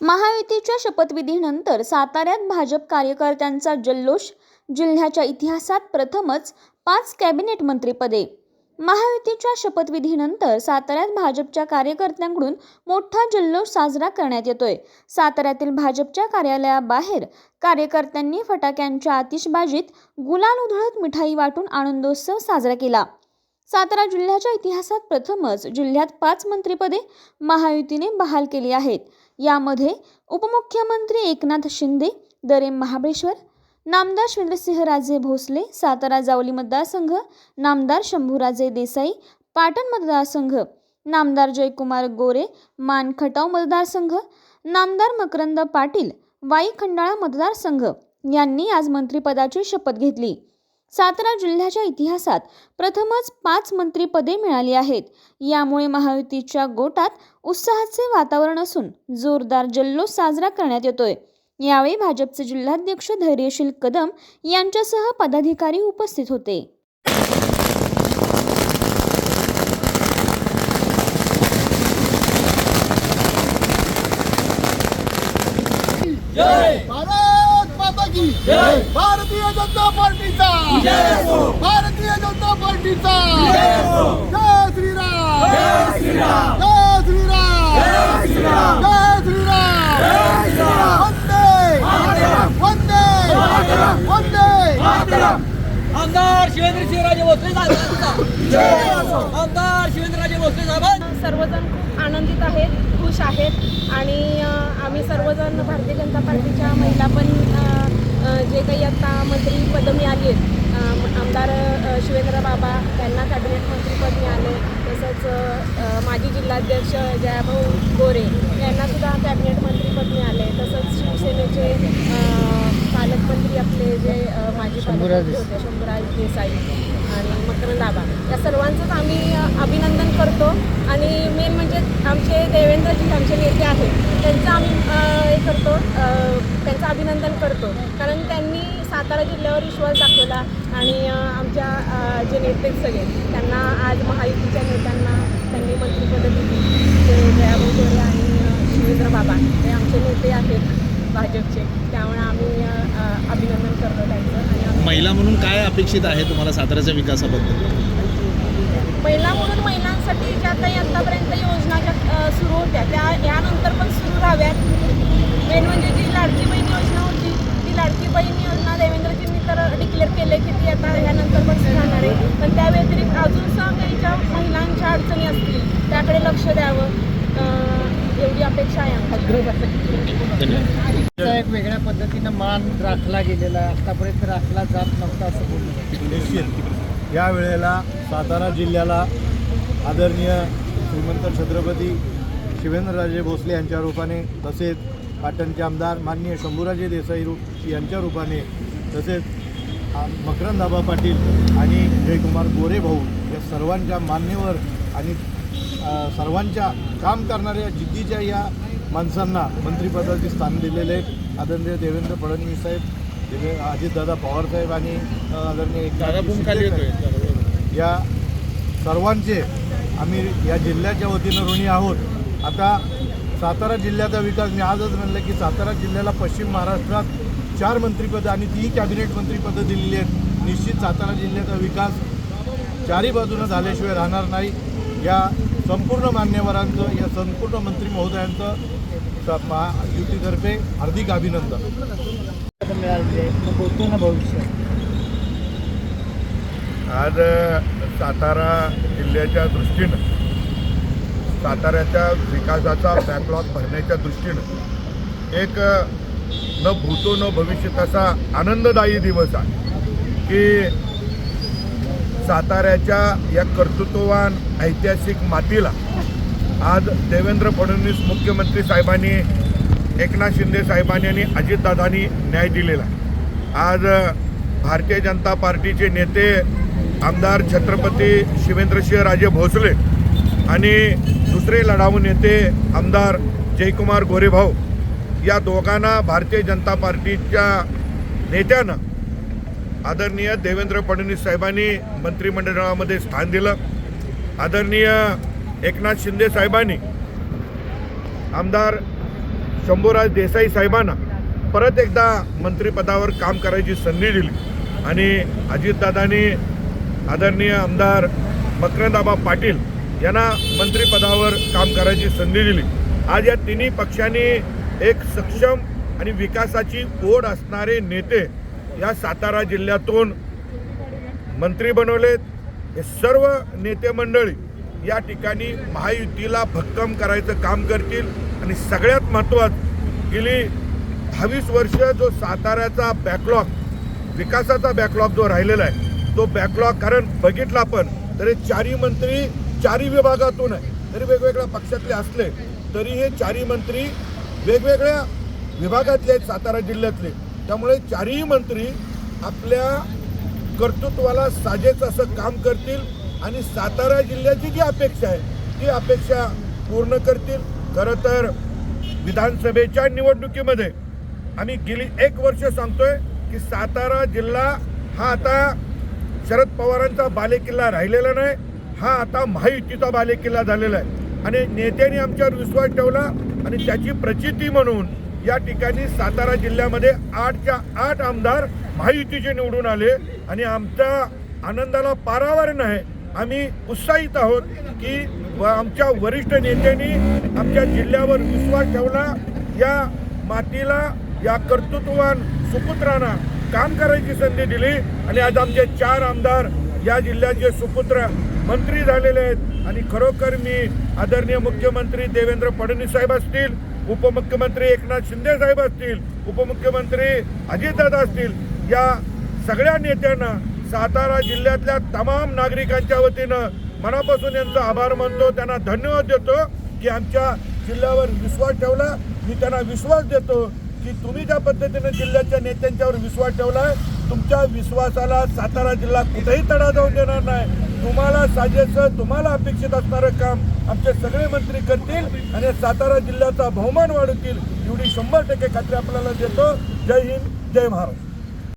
महायुतीच्या शपथविधीनंतर साताऱ्यात भाजप कार्यकर्त्यांचा जल्लोष जिल्ह्याच्या इतिहासात प्रथमच पाच कॅबिनेट मंत्रीपदे. महायुतीच्या शपथविधीनंतर साताऱ्यात भाजपच्या कार्यकर्त्यांकडून मोठा जल्लोष साजरा करण्यात येतोय. साताऱ्यातील भाजपच्या कार्यालयाबाहेर कार्यकर्त्यांनी फटाक्यांच्या आतिषबाजीत गुलाल उधळत मिठाई वाटून आनंदोत्सव साजरा केला. सातारा जिल्ह्याच्या इतिहासात प्रथमच जिल्ह्यात पाच मंत्रिपदे महायुतीने बहाल केली आहेत. यामध्ये उपमुख्यमंत्री एकनाथ शिंदे दरे महाबळेश्वर नामदार शिवेंद्रसिंहराजे भोसले सातारा जावली मतदारसंघ नामदार शंभूराजे देसाई पाटण मतदारसंघ नामदार जयकुमार गोरे मान खटाव मतदारसंघ नामदार मकरंद पाटील वाई खंडाळा मतदारसंघ यांनी आज मंत्रिपदाची शपथ घेतली. सातारा जिल्ह्याच्या इतिहासात प्रथमच पाच मंत्रिपदे मिळाली आहेत. यामुळे महायुतीच्या गोटात उत्साहाचे वातावरण असून जोरदार जल्लोष साजरा करण्यात येतोय. यावेळी भाजपचे जिल्हाध्यक्ष धैर्यशील कदम यांच्यासह पदाधिकारी उपस्थित होते भारत माता की भारतीय जनता पार्टीचा. भारतीय जनता पार्टीचा. जय श्रीराम. जय श्रीराम. जय श्रीराम. वंदे. वंदे. वंदे. आमदार शिवेंद्र शिवराजे भोसले साहेबांचा आमदार शिवेंद्रराजे भोसले साहेबांचा सर्वजण खूप आनंदित आहेत खुश आहेत आणि आम्ही सर्वजण भारतीय जनता पार्टीच्या महिला पण जे काही आता मंत्रीपदं मिळाली आहेत आमदार शिवेंद्र बाबा त्यांना कॅबिनेट मंत्रीपद मिळाले तसंच माजी जिल्हाध्यक्ष जयाभाऊ गोरे यांना सुद्धा कॅबिनेट मंत्रीपद मिळाले तसंच शिवसेनेचे पालकमंत्री आपले जे माजी पालकमंत्री होते शंभूराज देसाई आणि मकरंद आबा या सर्वांचंच आम्ही अभिनंदन करतो. आणि मेन म्हणजे आमचे देवेंद्रजी आमचे नेते आहेत त्यांचं आम्ही हे करतो त्यांचं अभिनंदन करतो. कारण त्यांनी सातारा जिल्ह्यावर विश्वास दाखवला आणि आमच्या जे नेते सगळे त्यांना आज महायुतीच्या नेत्यांना त्यांनी मंत्रिपदं दिली. ते जयाभाऊ गोरे आणि शिवेंद्र बाबा हे आमचे नेते आहेत भाजपचे. त्यामुळे आम्ही अभिनंदन त्यांचं महिला म्हणून काय अपेक्षित आहे तुम्हाला साताऱ्याच्या विकासाबद्दल? महिला म्हणून महिलांसाठी ज्या काही आतापर्यंत योजना ज्या सुरू होत्या त्या यानंतर पण सुरू राहाव्यात मेन म्हणजे जी लाडकी बहीण योजना होती ती लाडकी बहीण योजना देवेंद्रजींनी तर डिक्लेअर केले की ती आता यानंतर पण सुरू राहणार आहे पण त्या व्यतिरिक्त अजून सुद्धा काही ज्या महिलांच्या अडचणी असतील त्याकडे लक्ष द्यावं अ, एवढी अपेक्षा आहे आमची धन्यवाद एक वेगळ्या पद्धतीनं मान राखला गेलेला आहे. आतापर्यंत राखला जात नव्हता असं बोललं निश्चित. या वेळेला सातारा जिल्ह्याला आदरणीय श्रीमंत छत्रपती शिवेंद्रराजे भोसले यांच्या रूपाने तसेच पाटणचे आमदार माननीय शंभूराजे देसाई रू यांच्या रूपाने तसेच मकरंदाबा पाटील आणि जयकुमार गोरे भाऊ या सर्वांच्या मान्यवर आणि सर्वांच्या काम करणाऱ्या जिद्दीच्या या माणसांना मंत्रिपदाचे स्थान दिलेले आहे आदरणीय देवेंद्र फडणवीस साहेब देवे अजितदादा पवार साहेब आणि आदरणीय. या सर्वांचे आम्ही या जिल्ह्याच्या वतीनं ऋणी आहोत. आता सातारा जिल्ह्याचा विकास मी आजच म्हणलं की सातारा जिल्ह्याला पश्चिम महाराष्ट्रात चार मंत्रिपदं आणि तीही कॅबिनेट मंत्रिपदं दिलेली आहेत. निश्चित सातारा जिल्ह्याचा विकास चारी बाजूनं झाल्याशिवाय राहणार नाही. या संपूर्ण मान्यवरांचं या संपूर्ण मंत्री महोदयांचं स- महायुतीतर्फे हार्दिक अभिनंदन. भविष्य आज सातारा जिल्ह्याच्या दृष्टीनं साताऱ्याच्या विकासाचा बॅकलॉग भरण्याच्या दृष्टीनं एक न भूतो न भविष्यत असा आनंददायी दिवस आहे की साताऱ्याच्या या कर्तृत्ववान ऐतिहासिक मातीला आज देवेंद्र फडणवीस मुख्यमंत्री साहेबांनी एकनाथ शिंदे साहेबांनी आणि अजितदादांनी न्याय दिलेला आज भारतीय जनता पार्टीचे नेते आमदार छत्रपती शिवेंद्रसिंहराजे भोसले आणि दुसरे लढाऊ नेते आमदार जयकुमार गोरेभाऊ या दोघांना भारतीय जनता पार्टीच्या नेत्यानं आदरणीय देवेंद्र फडणवीस साहेबांनी मंत्रिमंडळामध्ये स्थान दिलं. आदरणीय एकनाथ शिंदे साहेबांनी आमदार शंभूराज देसाई साहेबांना परत एकदा मंत्रिपदावर काम करायची संधी दिली. आणि अजितदादांनी आदरणीय आमदार मकरंदाबा पाटील यांना मंत्रिपदावर काम करायची संधी दिली. आज या तिन्ही पक्षांनी एक सक्षम आणि विकासाची ओढ असणारे नेते या सातारा जिल्ह्यातून मंत्री बनवलेत. हे सर्व नेते मंडळी या ठिकाणी महायुतीला भक्कम करायचं काम करतील. आणि सगळ्यात महत्त्वाचं गेली दहावीस वर्ष जो साताऱ्याचा बॅकलॉग विकासाचा बॅकलॉग जो राहिलेला आहे तो बॅकलॉग कारण बघितला आपण तरी चारी मंत्री चारी विभागातून आहे. तरी वेगवेगळ्या पक्षातले असले तरी हे चारी मंत्री वेगवेगळ्या विभागातले आहेत सातारा जिल्ह्यातले. त्यामुळे चारही मंत्री आपल्या कर्तृत्वाला साजेच असं काम करतील आणि सातारा जिल्ह्याची जी अपेक्षा आहे ती अपेक्षा पूर्ण करतील. खरं तर विधानसभेच्या निवडणुकीमध्ये आम्ही गेली एक वर्ष सांगतोय की सातारा जिल्हा हा आता शरद पवारांचा बालेकिल्ला राहिलेला नाही हा आता महायुतीचा बालेकिल्ला झालेला आहे. आणि नेत्यांनी आमच्यावर विश्वास ठेवला आणि त्याची प्रचिती म्हणून या ठिकाणी सातारा जिल्ह्यामध्ये आठच्या आठ आमदार महायुतीचे निवडून आले आणि आमच्या आनंदाला पारावर नाही. आम्ही उत्साहित आहोत की व आमच्या वरिष्ठ नेत्यांनी आमच्या जिल्ह्यावर विश्वास ठेवला. या मातीला या कर्तृत्ववान सुपुत्रांना काम करायची संधी दिली आणि आज आमचे चार आमदार या जिल्ह्याचे सुपुत्र मंत्री झालेले आहेत. आणि खरोखर मी आदरणीय मुख्यमंत्री देवेंद्र फडणवीस साहेब असतील उपमुख्यमंत्री एकनाथ शिंदे साहेब असतील उपमुख्यमंत्री अजितदादा असतील या सगळ्या नेत्यांना सातारा जिल्ह्यातल्या तमाम नागरिकांच्या वतीनं मनापासून यांचा आभार मानतो. त्यांना धन्यवाद देतो की आमच्या जिल्ह्यावर विश्वास ठेवला. मी त्यांना विश्वास देतो की तुम्ही ज्या पद्धतीने जिल्ह्याच्या नेत्यांच्यावर विश्वास ठेवला तुमच्या विश्वासाला सातारा जिल्हा कुठेही तडा जाऊन देणार नाही. तुम्हाला साजेचं तुम्हाला अपेक्षित असणारं काम आमचे सगळे मंत्री करतील आणि सातारा जिल्ह्याचा बहुमान वाढवतील एवढी शंभर टक्के खात्री आपल्याला देतो. जय हिंद जय महाराष्ट्र.